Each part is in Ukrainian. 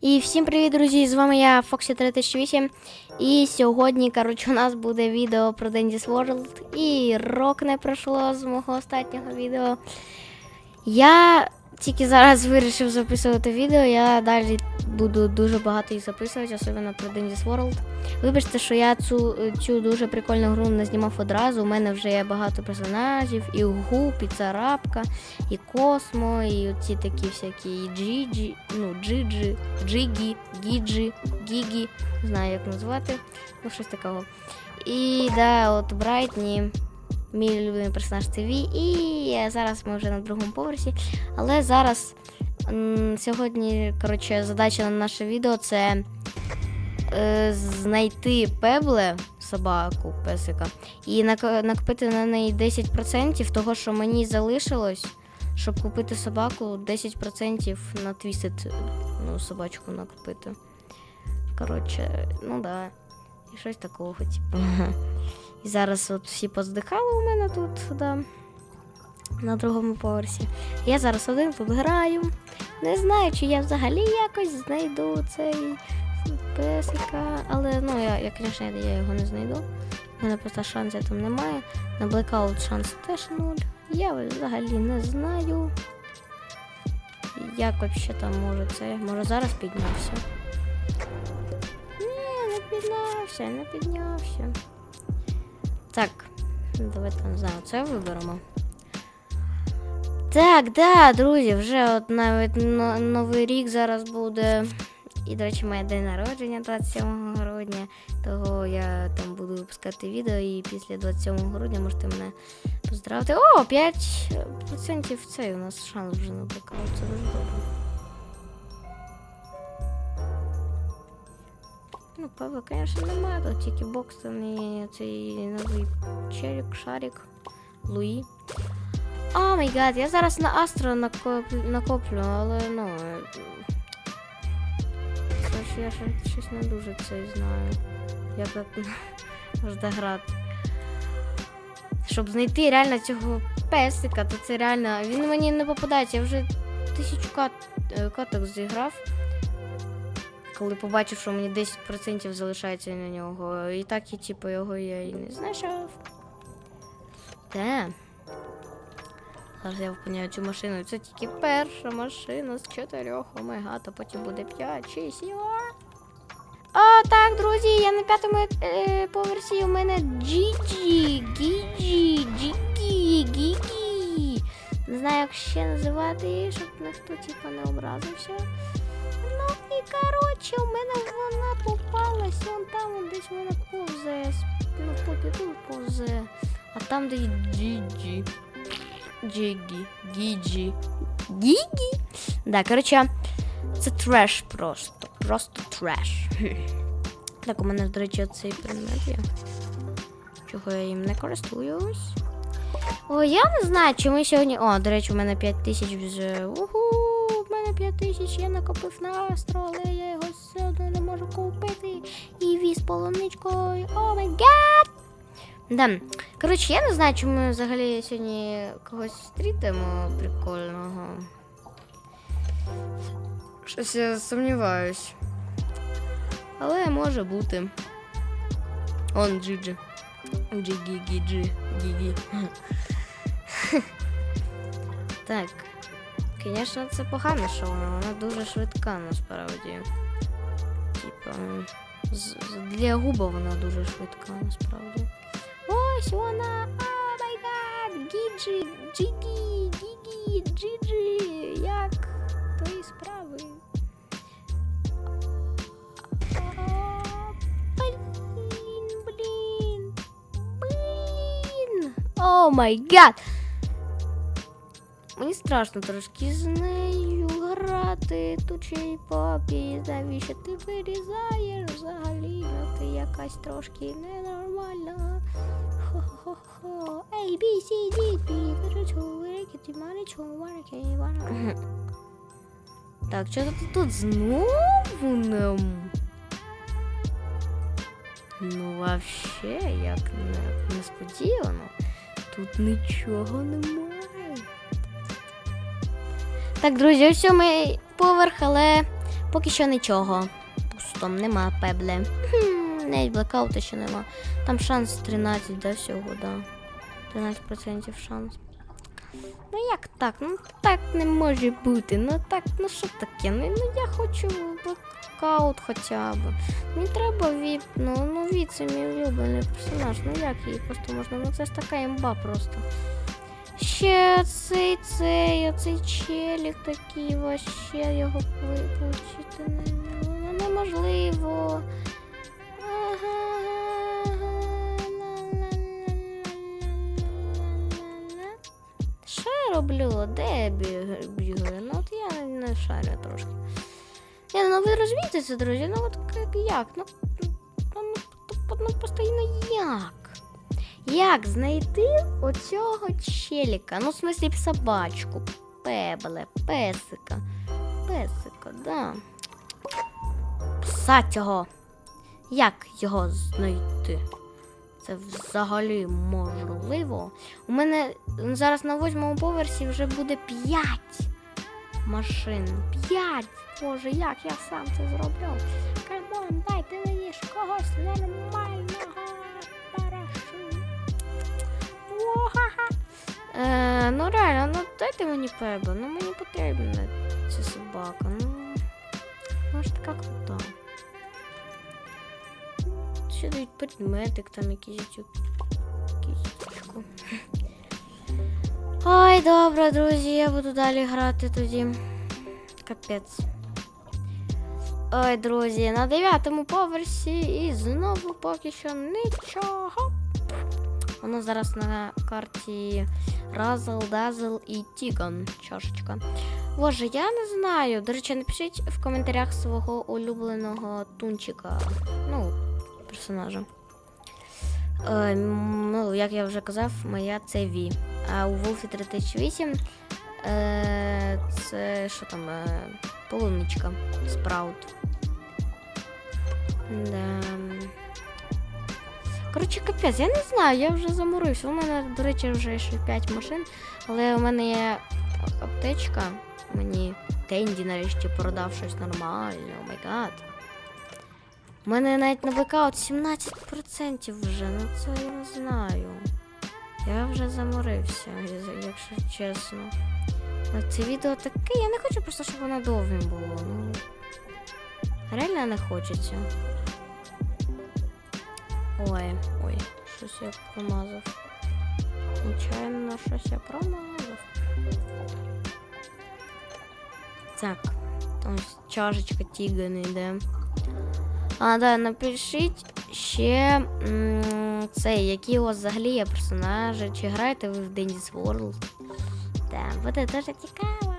І всім привіт, друзі! З вами я, Foxy 3008. І сьогодні, коротше, у нас буде відео про Dendy's World. І рок не пройшло з мого останнього відео. Я тільки зараз вирішив записувати відео. Я далі буду дуже багато їх записувати, особливо про Dendy's World. Вибачте, що я цю, цю дуже прикольну гру не знімав одразу. У мене вже є багато персонажів, і Гуп, і Царапка, і Космо, і оці такі всякі і Джиджі, ну, Джиджі, Джигі, Гіджі, Гігі, не знаю, як назвати, ну щось такого. І да, от Брайтні, мій улюблений персонаж Ві, і зараз ми вже на другому поверсі. Але зараз сьогодні, коротше, задача на наше відео це е, знайти пебле собаку, песика, і накопити на неї 10% того, що мені залишилось, щоб купити собаку 10% на твісет, ну, собачку накопити. Коротше, ну да. І щось такого, типу. І зараз от всі поздихали у мене тут, да, на другому поверсі. Я зараз один тут граю. Не знаю, чи я взагалі якось знайду цей песика. Але ну я, я звісно, я його не знайду. У мене просто шансів там немає. На Blackout шанс теж нуль. Я взагалі не знаю. Як взагалі там може це? Може зараз піднявся? Ні, не піднявся, не піднявся. Так, давайте не знаю, це виберемо. Так, да, друзі, вже от навіть новий рік зараз буде. І, до речі, моє день народження 27 грудня. Того я там буду випускати відео, і після 27 грудня можете мене поздравити. О, 5% цей у нас шанс вже на. Це дуже добре. Ну, пива, звісно, немає, тут тільки Бокстон і цей новий челік, шарик, Луї. О май гад, я зараз на Астро накоплю, але ну. е, Щось я щось не дуже це знаю. Як так можна грати. Щоб знайти реально цього песика, то це реально. Він мені не попадається. Я вже тисячу кат, е, каток зіграв. Коли побачив, що мені 10% залишається на нього. І так і типу його я і не знайшов. Те. Зараз я впиняю цю машину. Це тільки перша машина з чотирьох. О май а потім буде 5, 6, 7. О, так, друзі, я на п'ятому е, поверсі. У мене Джіджі, Гіджі, Джігі, Гігі. Не знаю, як ще називати, щоб ніхто типу не образився. Ну і коротше, у мене вона попалась, вон там вон десь вона повзе. с- Ну, поки тут повзе. А там десь Джіджі. Джигі, Гіджі. Гігі? Да, коротше, це треш просто. Просто треш. Так, у мене, до речі, цей предмет є. Чого я їм не користуюсь. О, я не знаю, чи ми сьогодні. О, до речі, у мене 5 тисяч вже. Уху! У 5 тисяч, я накопив на Астро, але я його все одно не можу купити. І віз полуничкою. О май гад! Да. Коротше, я не знаю, чи ми взагалі сьогодні когось зустрітимо прикольного. Щось я сумніваюсь. Але може бути. Он Джиджи. Джигі, гіджі, гігі. Так. Звісно, це погане шоу, але вона дуже швидка насправді. Типа. Для губа вона дуже швидка насправді. Ось вона! О май гад! Гіджі, Джігі, Гігі, Джіджі! Як твої справи? Блін, блін, блін! О май гад! Мені страшно трошки з нею грати, тучий попі, навіщо ти вирізаєш взагалі? Ну ти якась трошки ненормальна. Хо-хо-хо. Two, three, get the money, two, one, okay, one. Так, що тут тут знову нам? Ну, вообще, як не, несподівано. Тут нічого немає. Так, друзі, ось сьомий поверх, але Поки що нічого. Пусто, нема пебле. Хм, навіть блекаута ще нема. Там шанс 13, да, всього, да. 13% шанс. Ну як так? Ну так не може бути. Ну так, ну що таке? Ну, ну я хочу блекаут хоча б. Мені треба віп, ну, ну віп це мій улюблений персонаж. Ну як її просто можна? Ну це ж така імба просто вообще цей цей, оцей челік такий, вообще його випустити не, неможливо. Що я роблю? Де я бігаю? Ну от я не шарю трошки. Я, ну ви розумієте це, друзі, ну от як? Ну ну, ну, ну, ну постійно як? Як знайти оцього челіка? Ну, в смислі, собачку, пебле, песика. Песика, да. Пса цього. Як його знайти? Це взагалі можливо. У мене зараз на восьмому поверсі вже буде п'ять машин. П'ять! Боже, як я сам це зроблю? Камон, дайте мені когось нормального. Е, ну реально, ну дайте мені пебу, ну мені потрібна ця собака. Ну, може така крута. Ще дають предметик, там якийсь цю кісточку. Ой, добре, друзі, я буду далі грати тоді. Капець. Ой, друзі, на дев'ятому поверсі і знову поки що нічого. Воно зараз на карті Разл, Дазл і Тіган чашечка. Боже, я не знаю. До речі, напишіть в коментарях свого улюбленого тунчика. Ну, персонажа. Е, ну, як я вже казав, моя це Ві. А у Wolfie 3008 е, це що там? Е, полуничка. Спраут. Да. Коротше, капець, я не знаю, я вже заморився. У мене, до речі, вже ще 5 машин, але у мене є аптечка. Мені Тенді нарешті продав щось нормальне, о май гад. У мене навіть на блекаут 17% вже, ну це я не знаю. Я вже заморився, якщо чесно. Це відео таке, я не хочу просто, щоб воно довгим було. Ну, реально не хочеться. Ой, ой, щось я промазав. Нечаянно щось я промазав. Так, ось чашечка тігани йде. А, да, напишіть ще м, цей, які у вас взагалі є персонажі, чи граєте ви в Dendy's World. Так, буде дуже цікаво.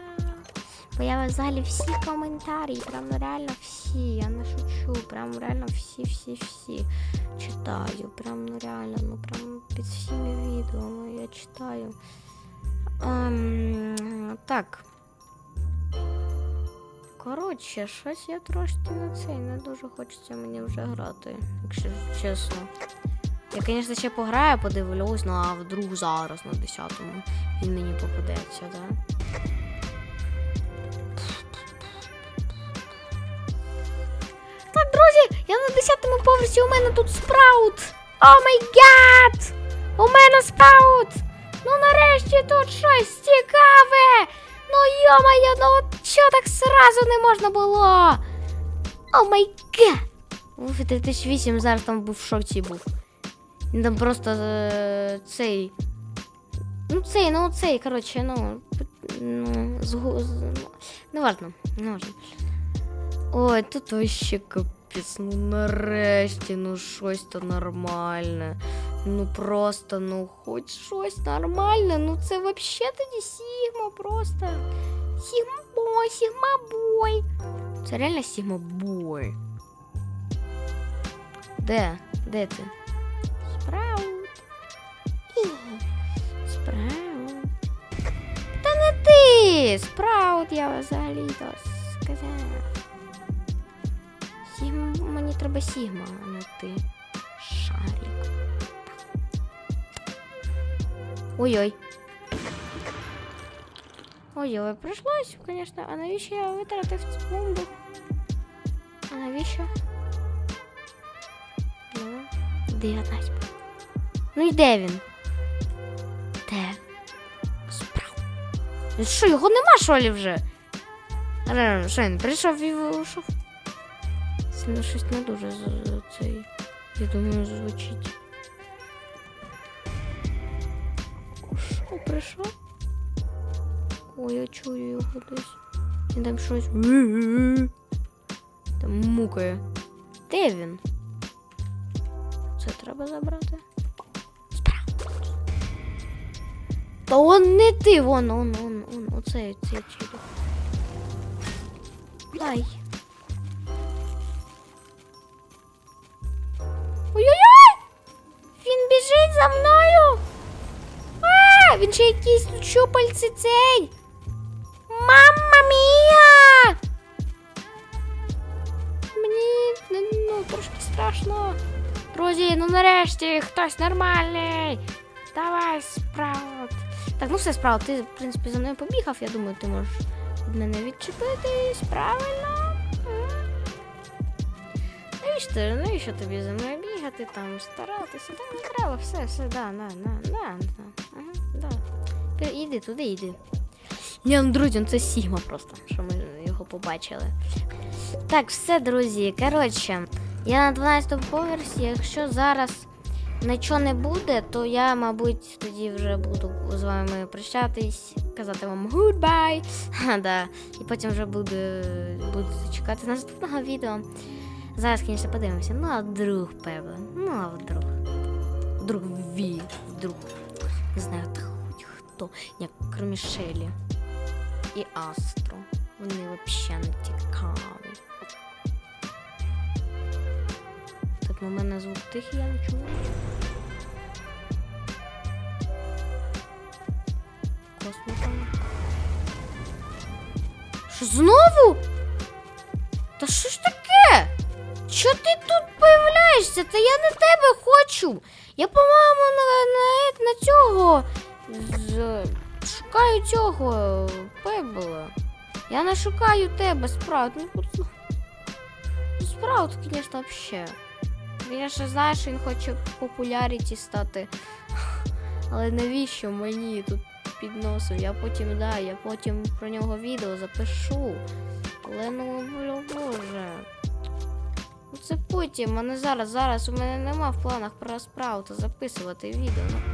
Бо я взагалі всі коментарі, прям ну, реально всі, я не шучу, прям реально всі-всі-всі читаю. Прям ну реально, ну прям під всіми відео ну, я читаю. Ем, так. Коротше, щось я трошки на цей не дуже хочеться мені вже грати, якщо чесно. Я, звісно, ще пограю, подивлюсь, ну а вдруг зараз на 10-му він мені попадеться, да? Я на 10-му поверсі, у мене тут спраут. О май гад! У мене спраут! Ну нарешті тут щось цікаве! Ну йо-моє, ну от що так сразу не можна було? О май гад! Уф, 2008 зараз там був в шоці був. Там просто е, цей. Ну цей, ну цей, коротше, ну. ну згу, ну, не важно, не важно. Ой, тут вообще капець, ну нарешті, ну щось то нормальне. Ну просто, ну хоч щось нормальне, ну це вообще тоді Сігма просто. Сігма бой. Це реально Сігма бой. Де? Де ти? Спраут. Спраут. Та не ти! Спраут, я взагалі-то сказала. Сігма, мені треба Сігма, а ти. Шарик. Ой-ой. Ой-ой, прийшлось, звісно, а навіщо я витратив цю бомбу? навіщо? Ну, 19. Ну і де він? Де? Справа. Ну Що, його нема, що ли, вже? Ре, Що він прийшов і вийшов? Це щось не дуже цей. Я думаю, звучить. Що, прийшов? Ой, я чую його десь. Він там щось. Там мукає. Де він? Це треба забрати. Та он не ти, вон, он, он, он, оцей, цей чоловік. Дай. Він ще якийсь тут щупальці цей! Мамма мія! Мені ну, ну, трошки страшно. Друзі, ну нарешті хтось нормальний. Давай справа. Так, ну все справа. Ти, в принципі, за мною побігав. Я думаю, ти можеш від мене відчепитись. Правильно. Навіщо, навіщо тобі за мною бігати, там, старатися? Та не треба, все, все, да, на, на, на, на. Да. Іди туди, іди. Ні, ну, друзі, ну це Сігма просто, що ми його побачили. Так, все, друзі. Коротше, я на 12 поверсі. Якщо зараз нічого не буде, то я, мабуть, тоді вже буду з вами прощатись, казати вам goodbye. Ха, да. І потім вже буду, буду чекати наступного відео. Зараз, звісно, подивимося. Ну, а вдруг, певно. Ну, а вдруг. Вдруг ві, вдруг. Не знаю, та хоч хто. Ні, крім Шелі і Астро. Вони взагалі не цікаві. Так, ну, у мене звук тихий, я не чую. Космоса. Що знову? Та що ж таке? Що ти тут появляєшся? Та я не тебе хочу. Я, по-моєму, на, на, на цього з, шукаю цього Пебла. Я не шукаю тебе, справді. Ну, ну, справді, звісно, взагалі. Він ще знає, що він хоче популяріті стати. Але навіщо мені тут під носом? Я потім, да, я потім про нього відео запишу. Але ну, боже. Ну це потім, а не зараз. Зараз у мене нема в планах про справу записувати відео.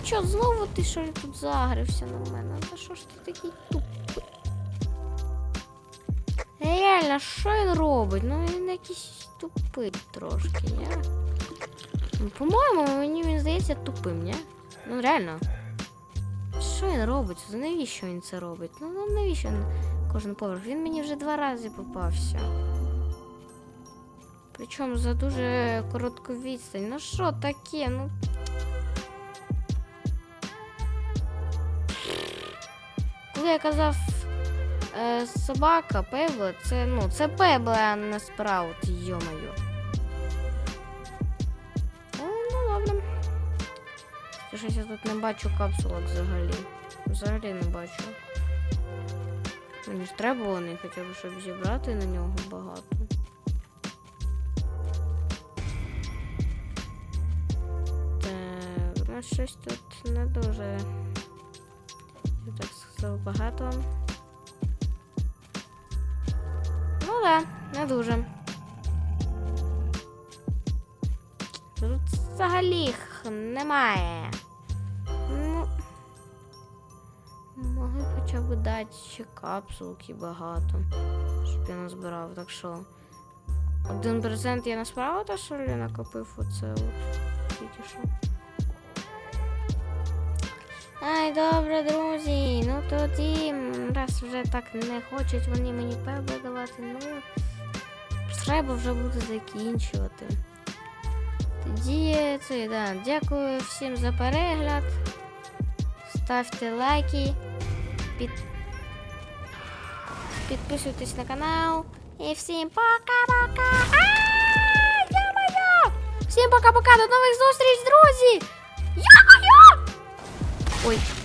Ну, чо, знову ти що ли тут загрився на мене? Та що ж ти такий тупий? Реально, що він робить? Ну він якийсь тупий трошки, ні? Ну, По-моєму, мені він здається тупим, ні? Ну реально. Що він робить? За навіщо він це робить? Ну, ну навіщо він кожен поверх? Він мені вже два рази попався. Причому за дуже коротку відстань. Ну що таке? Ну. Коли я казав е, собака, Пебле, це ну, це Пебле, а не спраут, йомаю. Ну, ну. Я щось я тут не бачу капсулок взагалі. Взагалі не бачу. Мені ж треба вони хоча б, щоб зібрати на нього багато. Так, ну щось тут не дуже. Я так сказав багато. Ну да, не дуже. Тут взагалі їх немає. Ну. Могли хоча б дати ще капсулки багато, щоб я назбирав. Так що. Один процент я насправді що ли накопив оце от. Тільки що. Ай, добре, друзі. Ну тоді, раз вже так не хочуть вони мені пебли давати, ну треба вже буде закінчувати. Тоді це, да, дякую всім за перегляд. Ставте лайки, під... підписуйтесь на канал. І всім пока-пока! Всім пока-пока, до нових зустріч, друзі! Йо-моє! Ой.